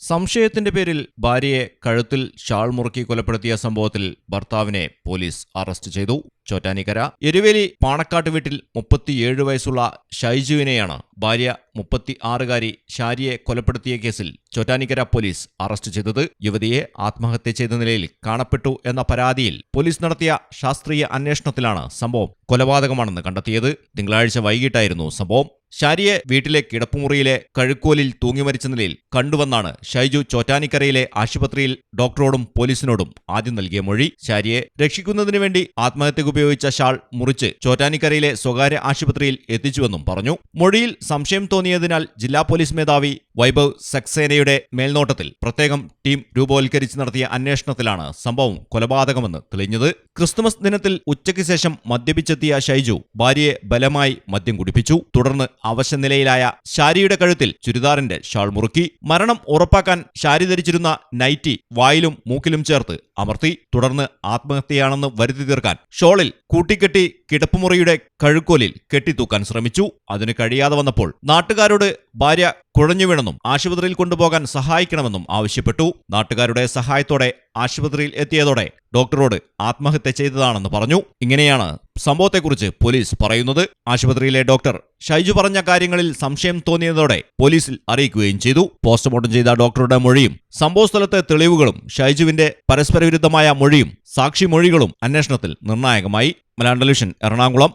സംശയത്തിന്റെ പേരിൽ ഭാര്യയെ കഴുത്തിൽ ഷാൾ മുറുക്കി കൊലപ്പെടുത്തിയ സംഭവത്തിൽ ഭർത്താവിനെ പോലീസ് അറസ്റ്റ് ചെയ്തു. ചോറ്റാനിക്കര എരുവേലി പാണക്കാട്ട് വീട്ടിൽ മുപ്പത്തിയേഴ് വയസ്സുള്ള ഷൈജുവിനെയാണ് ഭാര്യ മുപ്പത്തി ആറുകാരി ഷാരിയെ കൊലപ്പെടുത്തിയ കേസിൽ ചോറ്റാനിക്കര പോലീസ് അറസ്റ്റ് ചെയ്തത്. യുവതിയെ ആത്മഹത്യ ചെയ്ത നിലയിൽ കാണപ്പെട്ടു എന്ന പരാതിയിൽ പോലീസ് നടത്തിയ ശാസ്ത്രീയ അന്വേഷണത്തിലാണ് സംഭവം കൊലപാതകമാണെന്ന് കണ്ടെത്തിയത്. തിങ്കളാഴ്ച വൈകിട്ടായിരുന്നു സംഭവം. ഷാരിയെ വീട്ടിലെ കിടപ്പുമുറിയിലെ കഴുക്കോലിൽ തൂങ്ങിമരിച്ച നിലയിൽ കണ്ടുവന്നാണ് ഷൈജു ചോറ്റാനിക്കരയിലെ ആശുപത്രിയിൽ ഡോക്ടറോടും പോലീസിനോടും ആദ്യം നൽകിയ മൊഴി. ഷാരിയെ രക്ഷിക്കുന്നതിനു വേണ്ടി ആത്മഹത്യക്ക് ഉപയോഗിച്ച ഷാൾ മുറിച്ച് ചോറ്റാനിക്കരയിലെ സ്വകാര്യ ആശുപത്രിയിൽ എത്തിച്ചുവെന്നും പറഞ്ഞു. മൊഴിയിൽ സംശയം തോന്നിയതിനാൽ ജില്ലാ പോലീസ് മേധാവി വൈഭവ് സക്സേനയുടെ മേൽനോട്ടത്തിൽ പ്രത്യേകം ടീം രൂപവൽക്കരിച്ച് നടത്തിയ അന്വേഷണത്തിലാണ് സംഭവം കൊലപാതകമെന്ന് തെളിഞ്ഞത്. ക്രിസ്തുമസ് ദിനത്തിൽ ഉച്ചയ്ക്ക് ശേഷം മദ്യപിച്ചെത്തിയ ഷൈജു ഭാര്യയെ ബലമായി മദ്യം കുടിപ്പിച്ചു. തുടർന്ന് അവശനിലയിലായ ഷാരിയുടെ കഴുത്തിൽ ചുരിദാറിന്റെ ഷാൾ മുറുക്കി മരണം ഉറപ്പാക്കാൻ ഷാരി ധരിച്ചിരുന്ന നൈറ്റി വായിലും മൂക്കിലും ചേർത്ത് അമർത്തി തുടർന്ന് ആത്മഹത്യയാണെന്ന് വരുത്തി തീർക്കാൻ ഷോളിൽ കൂട്ടിക്കെട്ടി കിടപ്പുമുറിയുടെ കഴുക്കോലിൽ കെട്ടിത്തൂക്കാൻ ശ്രമിച്ചു. അതിന് കഴിയാതെ വന്നപ്പോൾ നാട്ടുകാരോട് ഭാര്യ കുഴഞ്ഞു വീണെന്നും ആശുപത്രിയിൽ കൊണ്ടുപോകാൻ സഹായിക്കണമെന്നും ആവശ്യപ്പെട്ടു. നാട്ടുകാരുടെ സഹായത്തോടെ ആശുപത്രിയിൽ എത്തിയതോടെ ഡോക്ടറോട് ആത്മഹത്യ ചെയ്തതാണെന്ന് പറഞ്ഞു. ഇങ്ങനെയാണ് സംഭവത്തെക്കുറിച്ച് പോലീസ് പറയുന്നത് ആശുപത്രിയിലെ ഡോക്ടർ ഷൈജു പറഞ്ഞ കാര്യങ്ങളിൽ സംശയം തോന്നിയതോടെ പോലീസിൽ അറിയിക്കുകയും ചെയ്തു. പോസ്റ്റ്മോർട്ടം ചെയ്ത ഡോക്ടറുടെ മൊഴിയും സംഭവസ്ഥലത്തെ തെളിവുകളും ഷൈജുവിന്റെ പരസ്പരവിരുദ്ധമായ മൊഴിയും സാക്ഷി മൊഴികളും അന്വേഷണത്തിൽ നിർണായകമായി. Malayalam television Ernakulam.